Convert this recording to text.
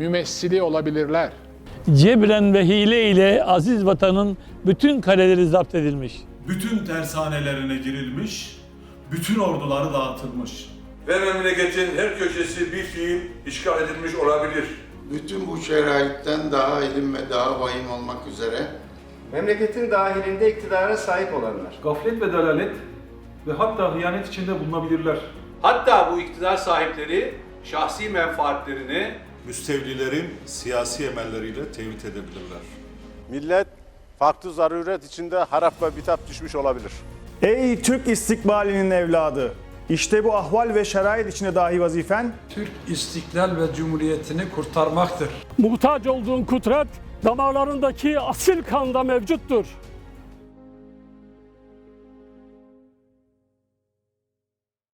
mümessili olabilirler. Cebren ve hile ile aziz vatanın bütün kaleleri zapt edilmiş. bütün tersanelerine girilmiş, bütün orduları dağıtılmış. ve memleketin her köşesi bir fiil işgal edilmiş olabilir. Bütün bu şeraitten daha ilim ve daha vahim olmak üzere Memleketin dahilinde iktidara sahip olanlar. Gaflet ve dalalet ve hatta hıyanet içinde bulunabilirler. Hatta bu iktidar sahipleri şahsi menfaatlerini Müstevlilerin siyasi emelleriyle tevhid edebilirler. Millet farklı zaruret içinde harap ve bitap düşmüş olabilir. Ey Türk istikbalinin evladı! İşte bu ahval ve şerait içinde dahi vazifen Türk istiklal ve cumhuriyetini kurtarmaktır. Muhtaç olduğun kudret damarlarındaki asil kanda mevcuttur.